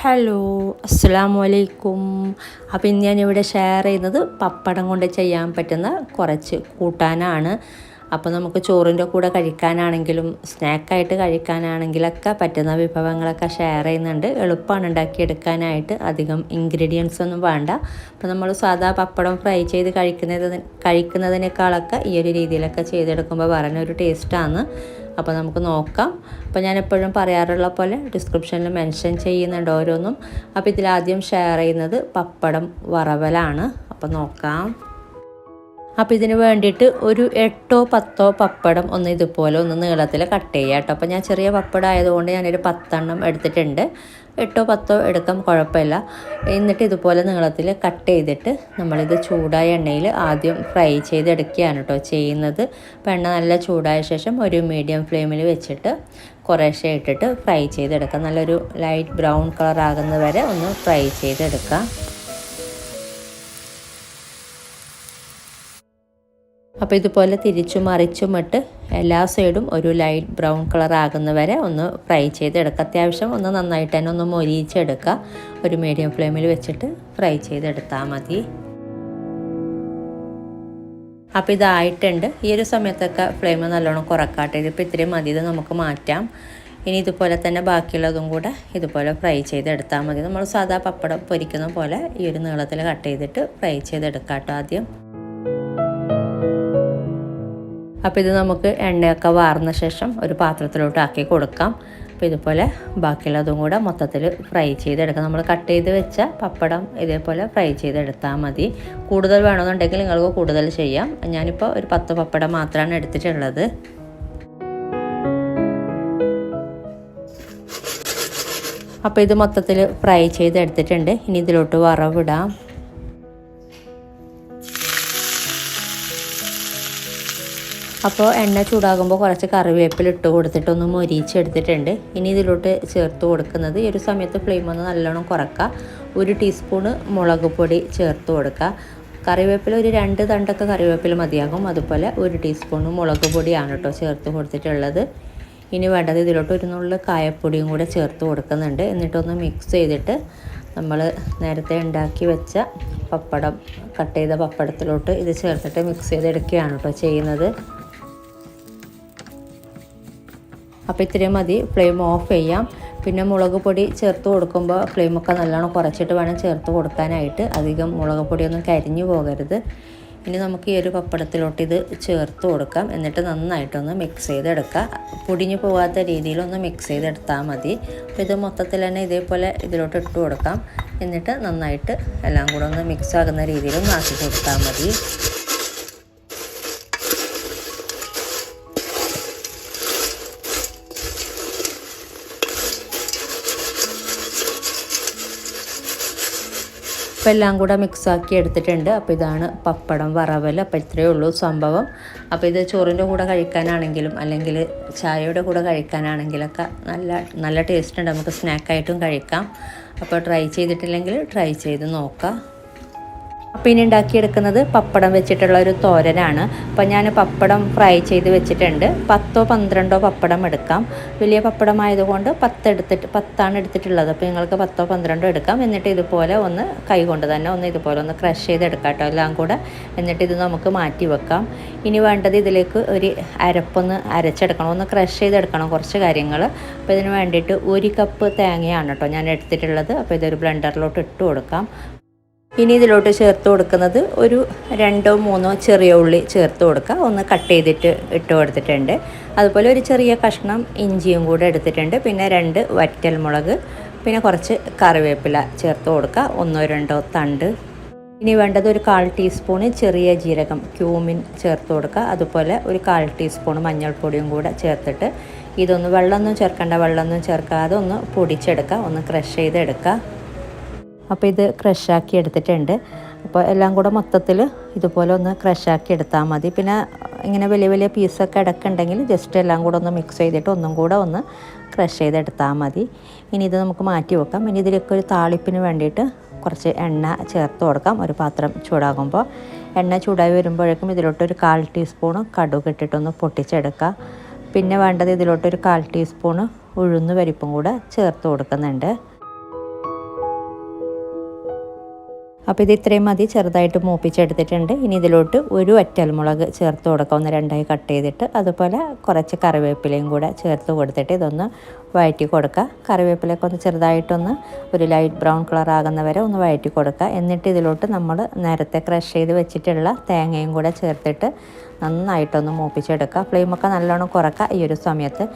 Hello അസ്സാം വലൈക്കും അപ്പം ഇന്ന് ഞാനിവിടെ ഷെയർ ചെയ്യുന്നത് പപ്പടം കൊണ്ട് ചെയ്യാൻ പറ്റുന്ന കുറച്ച് കൂട്ടാനാണ്. അപ്പോൾ നമുക്ക് ചോറിന്റെ കൂടെ കഴിക്കാനാണെങ്കിലും സ്നാക്കായിട്ട് കഴിക്കാനാണെങ്കിലൊക്കെ പറ്റുന്ന വിഭവങ്ങളൊക്കെ ഷെയർ ചെയ്യുന്നുണ്ട്. എളുപ്പമാണ് ഉണ്ടാക്കിയെടുക്കാനായിട്ട്. അധികം ഇൻഗ്രീഡിയൻസ് ഒന്നും വേണ്ട. അപ്പോൾ നമ്മൾ സാധാ പപ്പടം ഫ്രൈ ചെയ്ത് കഴിക്കുന്നത് കഴിക്കുന്നതിനേക്കാളൊക്കെ ഈ ഒരു രീതിയിലൊക്കെ ചെയ്തെടുക്കുമ്പോൾ പറഞ്ഞൊരു ടേസ്റ്റാണ് അപ്പോൾ നമുക്ക് നോക്കാം. അപ്പോൾ ഞാൻ എപ്പോഴും പറയാറുള്ള പോലെ ഡിസ്ക്രിപ്ഷനിൽ മെൻഷൻ ചെയ്യുന്നുണ്ട് ഓരോന്നും. അപ്പോൾ ഇതിലാദ്യം ഷെയർ ചെയ്യുന്നത് പപ്പടം വറവലാണ്. അപ്പോൾ നോക്കാം. അപ്പോൾ ഇതിന് വേണ്ടിയിട്ട് ഒരു എട്ടോ പത്തോ പപ്പടം ഒന്ന് ഇതുപോലെ ഒന്ന് നീളത്തിൽ കട്ട് ചെയ്യുക കേട്ടോ. അപ്പോൾ ഞാൻ ചെറിയ പപ്പടം ആയതുകൊണ്ട് ഞാനൊരു പത്തെണ്ണം എടുത്തിട്ടുണ്ട്. എട്ടോ പത്തോ എടുക്കാം കുഴപ്പമില്ല. എന്നിട്ട് ഇതുപോലെ നീളത്തിൽ കട്ട് ചെയ്തിട്ട് നമ്മളിത് ചൂടായ എണ്ണയിൽ ആദ്യം ഫ്രൈ ചെയ്തെടുക്കുകയാണ് കേട്ടോ ചെയ്യുന്നത്. അപ്പോൾ എണ്ണ നല്ല ചൂടായ ശേഷം ഒരു മീഡിയം ഫ്ലെയിമിൽ വെച്ചിട്ട് കുറേശ്ശെ ഇട്ടിട്ട് ഫ്രൈ ചെയ്തെടുക്കാം. നല്ലൊരു ലൈറ്റ് ബ്രൗൺ കളർ ആകുന്നത് വരെ ഒന്ന് ഫ്രൈ ചെയ്തെടുക്കാം. അപ്പോൾ ഇതുപോലെ തിരിച്ചും മറിച്ചും ഇട്ട് എല്ലാ സൈഡും ഒരു ലൈറ്റ് ബ്രൗൺ കളർ ആകുന്ന വരെ ഒന്ന് ഫ്രൈ ചെയ്തെടുക്കുക അത്യാവശ്യം ഒന്ന് നന്നായിട്ട് തന്നെ ഒന്ന് മൊരിയിച്ചെടുക്കുക. ഒരു മീഡിയം ഫ്ലെയിമിൽ വെച്ചിട്ട് ഫ്രൈ ചെയ്തെടുത്താൽ മതി. അപ്പോൾ ഇതായിട്ടുണ്ട്. ഈ ഒരു സമയത്തൊക്കെ ഫ്ലെയിം നല്ലോണം കുറക്കാട്ടെ. ഇതിപ്പോൾ ഇത്രയും മതി. ഇത് നമുക്ക് മാറ്റാം. ഇനി ഇതുപോലെ തന്നെ ബാക്കിയുള്ളതും കൂടെ ഇതുപോലെ ഫ്രൈ ചെയ്തെടുത്താൽ മതി. നമ്മൾ സാധാ പപ്പടം പൊരിക്കുന്ന പോലെ ഈ ഒരു നീളത്തിൽ കട്ട് ചെയ്തിട്ട് ഫ്രൈ ചെയ്തെടുക്കാം കേട്ടോ ആദ്യം. അപ്പോൾ ഇത് നമുക്ക് എണ്ണയൊക്കെ വാർന്ന ശേഷം ഒരു പാത്രത്തിലോട്ട് ആക്കി കൊടുക്കാം. അപ്പോൾ ഇതുപോലെ ബാക്കിയുള്ളതും കൂടെ മൊത്തത്തിൽ ഫ്രൈ ചെയ്തെടുക്കാം. നമ്മൾ കട്ട് ചെയ്ത് വെച്ച പപ്പടം ഇതേപോലെ ഫ്രൈ ചെയ്തെടുത്താൽ മതി. കൂടുതൽ വേണമെന്നുണ്ടെങ്കിൽ നിങ്ങൾക്ക് കൂടുതൽ ചെയ്യാം. ഞാനിപ്പോൾ ഒരു പത്ത് പപ്പടം മാത്രമാണ് എടുത്തിട്ടുള്ളത്. അപ്പോൾ ഇത് മൊത്തത്തിൽ ഫ്രൈ ചെയ്തെടുത്തിട്ടുണ്ട്. ഇനി ഇതിലോട്ട് വറവിടാം. അപ്പോൾ എണ്ണ ചൂടാകുമ്പോൾ കുറച്ച് കറിവേപ്പില ഇട്ട് കൊടുത്തിട്ട് ഒന്ന് മൊരിച്ചെടുത്തിട്ടുണ്ട്. ഇനി ഇതിലോട്ട് ചേർത്ത് കൊടുക്കുന്നത് ഈ ഒരു സമയത്ത് ഫ്ലെയിം ഒന്ന് നല്ലോണം കുറക്കുക ഒരു ടീസ്പൂണ് മുളക് പൊടി ചേർത്ത് കൊടുക്കുക കറിവേപ്പില ഒരു രണ്ട് തണ്ടൊക്കെ കറിവേപ്പില മതിയാകും. അതുപോലെ ഒരു ടീസ്പൂൺ മുളക് പൊടിയാണ് കേട്ടോ ചേർത്ത് കൊടുത്തിട്ടുള്ളത്. ഇനി വേണ്ടത് ഇതിലോട്ട് ഒരു നുള്ളിൽ കായപ്പൊടിയും കൂടെ ചേർത്ത് കൊടുക്കുന്നുണ്ട്. എന്നിട്ടൊന്ന് മിക്സ് ചെയ്തിട്ട് നമ്മൾ നേരത്തെ ഉണ്ടാക്കി വെച്ച പപ്പടം കട്ട് ചെയ്ത പപ്പടത്തിലോട്ട് ഇത് ചേർത്തിട്ട് മിക്സ് ചെയ്തെടുക്കുകയാണ് കേട്ടോ ചെയ്യുന്നത്. അപ്പോൾ ഇത്രയും മതി ഫ്ലെയിം ഓഫ് ചെയ്യാം. പിന്നെ മുളക് പൊടി ചേർത്ത് കൊടുക്കുമ്പോൾ ഫ്ലെയിമൊക്കെ നല്ലോണം കുറച്ചിട്ട് വേണം ചേർത്ത് കൊടുക്കാനായിട്ട്. അധികം മുളക് പൊടിയൊന്നും കരിഞ്ഞു പോകരുത്. ഇനി നമുക്ക് ഈ ഒരു പപ്പടത്തിലോട്ട് ഇത് ചേർത്ത് കൊടുക്കാം. എന്നിട്ട് നന്നായിട്ടൊന്ന് മിക്സ് ചെയ്തെടുക്കുക പൊടിഞ്ഞു പോകാത്ത രീതിയിലൊന്ന് മിക്സ് ചെയ്തെടുത്താൽ മതി. അപ്പോൾ ഇത് മൊത്തത്തിൽ തന്നെ ഇതേപോലെ ഇതിലോട്ട് ഇട്ട് കൊടുക്കാം. എന്നിട്ട് നന്നായിട്ട് എല്ലാം കൂടെ ഒന്ന് മിക്സ് ആകുന്ന രീതിയിലൊന്ന് ആക്കി കൊടുത്താൽ മതി. അപ്പോൾ എല്ലാം കൂടെ മിക്സാക്കി എടുത്തിട്ടുണ്ട്. അപ്പോൾ ഇതാണ് പപ്പടം വറവൽ. അപ്പോൾ ഇത്രയേ ഉള്ളൂ സംഭവം. അപ്പോൾ ഇത് ചോറിന്റെ കൂടെ കഴിക്കാനാണെങ്കിലും അല്ലെങ്കിൽ ചായയുടെ കൂടെ കഴിക്കാനാണെങ്കിലൊക്കെ നല്ല നല്ല ടേസ്റ്റ് ഉണ്ട്. നമുക്ക് സ്നാക്കായിട്ടും കഴിക്കാം. അപ്പോൾ ട്രൈ ചെയ്തിട്ടില്ലെങ്കിൽ ട്രൈ ചെയ്ത് നോക്കാം. അപ്പോൾ ഇനി ഉണ്ടാക്കിയെടുക്കുന്നത് പപ്പടം വെച്ചിട്ടുള്ള ഒരു തോരനാണ്. അപ്പോൾ ഞാൻ പപ്പടം ഫ്രൈ ചെയ്ത് വെച്ചിട്ടുണ്ട്. പത്തോ പന്ത്രണ്ടോ പപ്പടം എടുക്കാം. വലിയ പപ്പടം ആയതുകൊണ്ട് പത്ത് എടുത്തിട്ട് പത്താണ് എടുത്തിട്ടുള്ളത്. അപ്പോൾ നിങ്ങൾക്ക് പത്തോ പന്ത്രണ്ടോ എടുക്കാം. എന്നിട്ട് ഇതുപോലെ ഒന്ന് കൈ കൊണ്ട് തന്നെ ഒന്ന് ഇതുപോലെ ഒന്ന് ക്രഷ് ചെയ്തെടുക്കാം കേട്ടോ എല്ലാം കൂടെ. എന്നിട്ട് ഇത് നമുക്ക് മാറ്റി വെക്കാം. ഇനി വേണ്ടത് ഇതിലേക്ക് ഒരു അരപ്പൊന്ന് അരച്ചെടുക്കണം. ഒന്ന് ക്രഷ് ചെയ്തെടുക്കണം കുറച്ച് കാര്യങ്ങൾ അപ്പോൾ ഇതിന് വേണ്ടിയിട്ട് ഒരു കപ്പ് തേങ്ങയാണ് കേട്ടോ ഞാൻ എടുത്തിട്ടുള്ളത്. അപ്പോൾ ഇതൊരു ബ്ലെൻഡറിലോട്ട് ഇട്ട് കൊടുക്കാം. ഇനി ഇതിലോട്ട് ചേർത്ത് കൊടുക്കുന്നത് ഒരു രണ്ടോ മൂന്നോ ചെറിയ ഉള്ളി ചേർത്ത് കൊടുക്കുക. ഒന്ന് കട്ട് ചെയ്തിട്ട് ഇട്ട് കൊടുത്തിട്ടുണ്ട്. അതുപോലെ ഒരു ചെറിയ കഷ്ണം ഇഞ്ചിയും കൂടെ എടുത്തിട്ടുണ്ട്. പിന്നെ രണ്ട് വറ്റൽ മുളക് പിന്നെ കുറച്ച് കറിവേപ്പില ചേർത്ത് കൊടുക്കുക. ഒന്നോ രണ്ടോ തണ്ട്. ഇനി വേണ്ടത് ഒരു കാൽ ടീസ്പൂണ് ചെറിയ ജീരകം ക്യൂമിൻ ചേർത്ത് കൊടുക്കുക. അതുപോലെ ഒരു കാൽ ടീസ്പൂൺ മഞ്ഞൾപ്പൊടിയും കൂടെ ചേർത്തിട്ട് ഇതൊന്ന് വെള്ളമൊന്നും ചേർക്കേണ്ട വെള്ളമൊന്നും ചേർക്കാതെ ഒന്ന് പൊടിച്ചെടുക്കുക. ഒന്ന് ക്രഷ് ചെയ്തെടുക്കുക. അപ്പോൾ ഇത് ക്രഷാക്കി എടുത്തിട്ടുണ്ട്. അപ്പോൾ എല്ലാം കൂടെ മൊത്തത്തിൽ ഇതുപോലെ ഒന്ന് ക്രഷാക്കി എടുത്താൽ മതി. പിന്നെ ഇങ്ങനെ വലിയ വലിയ പീസൊക്കെ ഇടക്കുണ്ടെങ്കിൽ ജസ്റ്റ് എല്ലാം കൂടെ ഒന്ന് മിക്സ് ചെയ്തിട്ട് ഒന്നും കൂടെ ഒന്ന് ക്രഷ് ചെയ്തെടുത്താൽ മതി. ഇനി ഇത് നമുക്ക് മാറ്റി വെക്കാം. ഇനി ഇതിലേക്ക് ഒരു താളിപ്പിന് വേണ്ടിയിട്ട് കുറച്ച് എണ്ണ ചേർത്ത് കൊടുക്കാം. ഒരു പാത്രം ചൂടാകുമ്പോൾ എണ്ണ ചൂടായി വരുമ്പോഴേക്കും ഇതിലോട്ടൊരു കാൽ ടീസ്പൂണ് കടുക് ഇട്ടിട്ടൊന്ന് പൊട്ടിച്ചെടുക്കുക പിന്നെ വേണ്ടത് ഇതിലോട്ടൊരു കാൽ ടീസ്പൂണ് ഉഴുന്ന് പരിപ്പും കൂടെ ചേർത്ത് കൊടുക്കുന്നുണ്ട്. അപ്പോൾ ഇത് ഇത്രയും മതി ചെറുതായിട്ട് മൂപ്പിച്ചെടുത്തിട്ടുണ്ട്. ഇനി ഇതിലോട്ട് ഒരു വറ്റൽമുളക് ചേർത്ത് കൊടുക്കാം. ഒന്ന് രണ്ടായി കട്ട് ചെയ്തിട്ട് അതുപോലെ കുറച്ച് കറിവേപ്പിലയും കൂടെ ചേർത്ത് കൊടുത്തിട്ട് ഇതൊന്ന് വഴറ്റി കൊടുക്കുക. കറിവേപ്പിലയൊക്കെ ഒന്ന് ചെറുതായിട്ടൊന്ന് ഒരു ലൈറ്റ് ബ്രൗൺ കളർ ആകുന്ന വരെ ഒന്ന് വഴറ്റി കൊടുക്കുക. എന്നിട്ട് ഇതിലോട്ട് നമ്മൾ നേരത്തെ ക്രഷ് ചെയ്ത് വെച്ചിട്ടുള്ള തേങ്ങയും കൂടെ ചേർത്തിട്ട് നന്നായിട്ടൊന്ന് മൂപ്പിച്ചെടുക്കുക. ഫ്ലെയിമൊക്കെ നല്ലോണം കുറക്കുക ഈ ഒരു സമയത്ത്.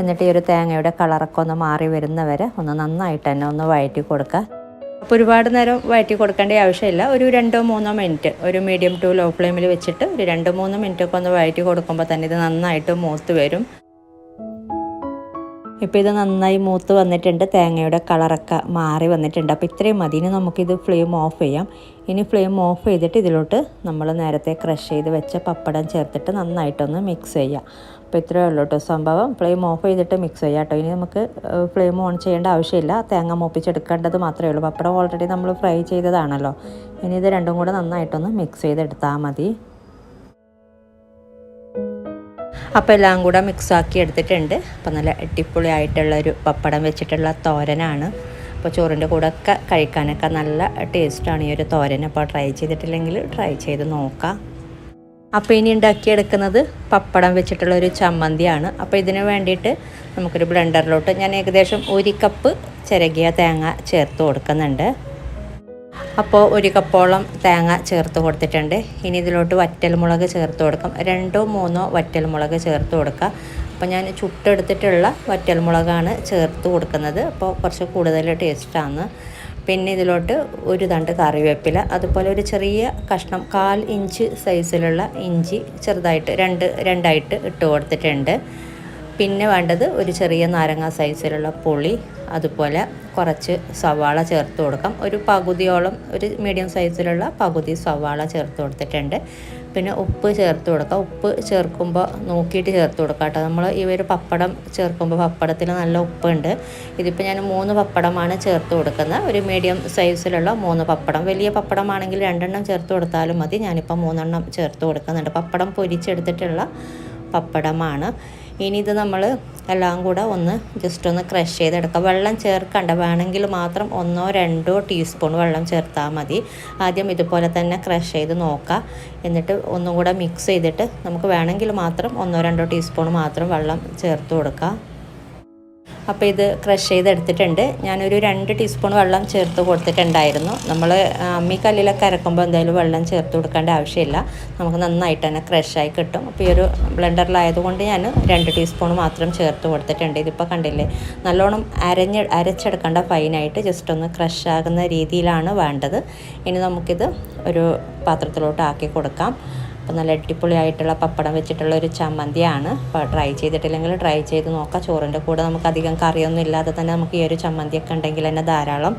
എന്നിട്ട് ഈ ഒരു തേങ്ങയുടെ കളറൊക്കെ ഒന്ന് മാറി വരുന്നവരെ ഒന്ന് നന്നായിട്ട് തന്നെ ഒന്ന് വഴറ്റി കൊടുക്കുക. അപ്പോൾ ഒരുപാട് നേരം വഴറ്റി കൊടുക്കേണ്ട ആവശ്യമില്ല. ഒരു രണ്ടോ മൂന്നോ മിനിറ്റ്. ഒരു മീഡിയം ടു ലോ ഫ്ലെയിമിൽ വെച്ചിട്ട് ഒരു രണ്ടോ മൂന്നോ മിനിറ്റ് ഒക്കെ ഒന്ന് വഴറ്റി കൊടുക്കുമ്പോൾ തന്നെ ഇത് നന്നായിട്ട് മൂത്ത് വരും. ഇപ്പോൾ ഇത് നന്നായി മൂത്ത് വന്നിട്ടുണ്ട്. തേങ്ങയുടെ കളറൊക്കെ മാറി വന്നിട്ടുണ്ട്. അപ്പോൾ ഇത്രയും മതി. ഇനി നമുക്കിത് ഫ്ലെയിം ഓഫ് ചെയ്യാം. ഇനി ഫ്ലെയിം ഓഫ് ചെയ്തിട്ട് ഇതിലോട്ട് നമ്മൾ നേരത്തെ ക്രഷ് ചെയ്ത് വെച്ച പപ്പടം ചേർത്തിട്ട് നന്നായിട്ടൊന്ന് മിക്സ് ചെയ്യാം. അപ്പോൾ ഇത്രയേ ഉള്ളൂ കേട്ടോ സംഭവം. ഫ്ലെയിം ഓഫ് ചെയ്തിട്ട് മിക്സ് ചെയ്യാം കേട്ടോ. ഇനി നമുക്ക് ഫ്ലെയിം ഓൺ ചെയ്യേണ്ട ആവശ്യമില്ല. തേങ്ങ മൂപ്പിച്ചെടുക്കേണ്ടത് മാത്രമേ ഉള്ളൂ. പപ്പടം ഓൾറെഡി നമ്മൾ ഫ്രൈ ചെയ്തതാണല്ലോ. ഇനി ഇത് രണ്ടും കൂടെ നന്നായിട്ടൊന്ന് മിക്സ് ചെയ്തെടുത്താൽ മതി. അപ്പോൾ എല്ലാം കൂടെ മിക്സാക്കി എടുത്തിട്ടുണ്ട്. അപ്പോൾ നല്ല അടിപൊളിയായിട്ടുള്ള ഒരു പപ്പടം വെച്ചിട്ടുള്ള തോരനാണ്. അപ്പോൾ ചോറിന്റെ കൂടെ ഒക്കെ കഴിക്കാനൊക്കെ നല്ല ടേസ്റ്റാണ് ഈ ഒരു തോരൻ. അപ്പോൾ ട്രൈ ചെയ്തിട്ടില്ലെങ്കിൽ ട്രൈ ചെയ്ത് നോക്കാം. അപ്പോൾ ഇനി ഉണ്ടാക്കിയെടുക്കുന്നത് പപ്പടം വെച്ചിട്ടുള്ള ഒരു ചമ്മന്തിയാണ്. അപ്പോൾ ഇതിന് വേണ്ടിയിട്ട് നമുക്കൊരു ബ്ലെൻഡറിലോട്ട് ഞാൻ ഏകദേശം ഒരു കപ്പ് ചിരകിയ തേങ്ങ ചേർത്ത് കൊടുക്കുന്നുണ്ട്. അപ്പോൾ ഒരു കപ്പോളം തേങ്ങ ചേർത്ത് കൊടുത്തിട്ടുണ്ട്. ഇനി ഇതിലോട്ട് വറ്റൽമുളക് ചേർത്ത് കൊടുക്കാം. രണ്ടോ മൂന്നോ വറ്റൽമുളക് ചേർത്ത് കൊടുക്കുക അപ്പോൾ ഞാൻ ചുട്ടെടുത്തിട്ടുള്ള വറ്റൽമുളകാണ് ചേർത്ത് കൊടുക്കുന്നത്. അപ്പോൾ കുറച്ച് കൂടുതൽ ടേസ്റ്റാണ് പിന്നെ ഇതിലോട്ട് ഒരു തണ്ട് കറിവേപ്പില അതുപോലെ ഒരു ചെറിയ കഷ്ണം കാൽ ഇഞ്ച് സൈസിലുള്ള ഇഞ്ചി ചെറുതായിട്ട് രണ്ട് രണ്ടായിട്ട് ഇട്ട് കൊടുത്തിട്ടുണ്ട്. പിന്നെ വേണ്ടത് ഒരു ചെറിയ നാരങ്ങ സൈസിലുള്ള പുളി അതുപോലെ കുറച്ച് സവാള ചേർത്ത് കൊടുക്കാം. ഒരു പകുതിയോളം ഒരു മീഡിയം സൈസിലുള്ള പകുതി സവാള ചേർത്ത് കൊടുത്തിട്ടുണ്ട്. പിന്നെ ഉപ്പ് ചേർത്ത് കൊടുക്കുക ഉപ്പ് ചേർക്കുമ്പോൾ നോക്കിയിട്ട് ചേർത്ത് കൊടുക്കുക കേട്ടോ. നമ്മൾ ഈ ഒരു പപ്പടം ചേർക്കുമ്പോൾ പപ്പടത്തിൽ നല്ല ഉപ്പുണ്ട്. ഇതിപ്പോൾ ഞാൻ മൂന്ന് പപ്പടമാണ് ചേർത്ത് കൊടുക്കുന്നത്. ഒരു മീഡിയം സൈസിലുള്ള മൂന്ന് പപ്പടം. വലിയ പപ്പടമാണെങ്കിൽ രണ്ടെണ്ണം ചേർത്ത് കൊടുത്താലും മതി. ഞാനിപ്പോൾ മൂന്നെണ്ണം ചേർത്ത് കൊടുക്കുന്നുണ്ട്. പപ്പടം പൊരിച്ചെടുത്തിട്ടുള്ള പപ്പടമാണ്. ഇനി ഇത് നമ്മൾ എല്ലാം കൂടെ ഒന്ന് ജസ്റ്റ് ഒന്ന് ക്രഷ് ചെയ്തെടുക്കുക വെള്ളം ചേർക്കണ്ട. വേണമെങ്കിൽ മാത്രം ഒന്നോ രണ്ടോ ടീസ്പൂൺ വെള്ളം ചേർത്താൽ മതി. ആദ്യം ഇതുപോലെ തന്നെ ക്രഷ് ചെയ്ത് നോക്കുക എന്നിട്ട് ഒന്നും കൂടെ മിക്സ് ചെയ്തിട്ട് നമുക്ക് വേണമെങ്കിൽ മാത്രം ഒന്നോ രണ്ടോ ടീസ്പൂൺ മാത്രം വെള്ളം ചേർത്ത് കൊടുക്കുക അപ്പോൾ ഇത് ക്രഷ് ചെയ്തെടുത്തിട്ടുണ്ട്. ഞാനൊരു രണ്ട് ടീസ്പൂൺ വെള്ളം ചേർത്ത് കൊടുത്തിട്ടുണ്ടായിരുന്നു. നമ്മൾ അമ്മി കല്ലിലൊക്കെ അരക്കുമ്പോൾ എന്തായാലും വെള്ളം ചേർത്ത് കൊടുക്കേണ്ട ആവശ്യമില്ല. നമുക്ക് നന്നായിട്ട് തന്നെ ക്രഷായി കിട്ടും. അപ്പോൾ ഈ ഒരു ബ്ലെൻഡറിലായതുകൊണ്ട് ഞാൻ രണ്ട് ടീസ്പൂൺ മാത്രം ചേർത്ത് കൊടുത്തിട്ടുണ്ട്. ഇതിപ്പോൾ കണ്ടില്ലേ നല്ലോണം അരഞ്ഞ് അരച്ചെടുക്കേണ്ട ഫൈനായിട്ട് ജസ്റ്റ് ഒന്ന് ക്രഷ് ആകുന്ന രീതിയിലാണ് വേണ്ടത്. ഇനി നമുക്കിത് ഒരു പാത്രത്തിലോട്ട് ആക്കി കൊടുക്കാം. അപ്പോൾ നല്ല അടിപൊളിയായിട്ടുള്ള പപ്പടം വെച്ചിട്ടുള്ള ഒരു ചമ്മന്തിയാണ്. അപ്പോൾ ട്രൈ ചെയ്തിട്ടില്ലെങ്കിൽ ട്രൈ ചെയ്ത് നോക്കാം. ചോറിന്റെ കൂടെ നമുക്ക് അധികം കറിയൊന്നും ഇല്ലാതെ തന്നെ നമുക്ക് ഈ ഒരു ചമ്മന്തിയൊക്കെ ഉണ്ടെങ്കിൽ തന്നെ ധാരാളം.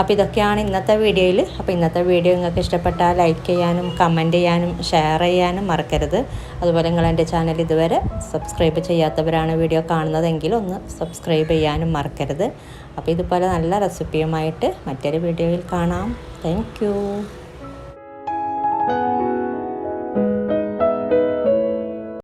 അപ്പോൾ ഇതൊക്കെയാണ് ഇന്നത്തെ വീഡിയോയിൽ. അപ്പോൾ ഇന്നത്തെ വീഡിയോ നിങ്ങൾക്ക് ഇഷ്ടപ്പെട്ടാൽ ലൈക്ക് ചെയ്യാനും കമന്റ് ചെയ്യാനും ഷെയർ ചെയ്യാനും മറക്കരുത്. അതുപോലെ നിങ്ങൾ എന്റെ ചാനൽ ഇതുവരെ സബ്സ്ക്രൈബ് ചെയ്യാത്തവരാണ് വീഡിയോ കാണുന്നതെങ്കിൽ ഒന്ന് സബ്സ്ക്രൈബ് ചെയ്യാനും മറക്കരുത്. അപ്പോൾ ഇതുപോലെ നല്ല റെസിപ്പിയുമായിട്ട് മറ്റൊരു വീഡിയോയിൽ കാണാം. താങ്ക്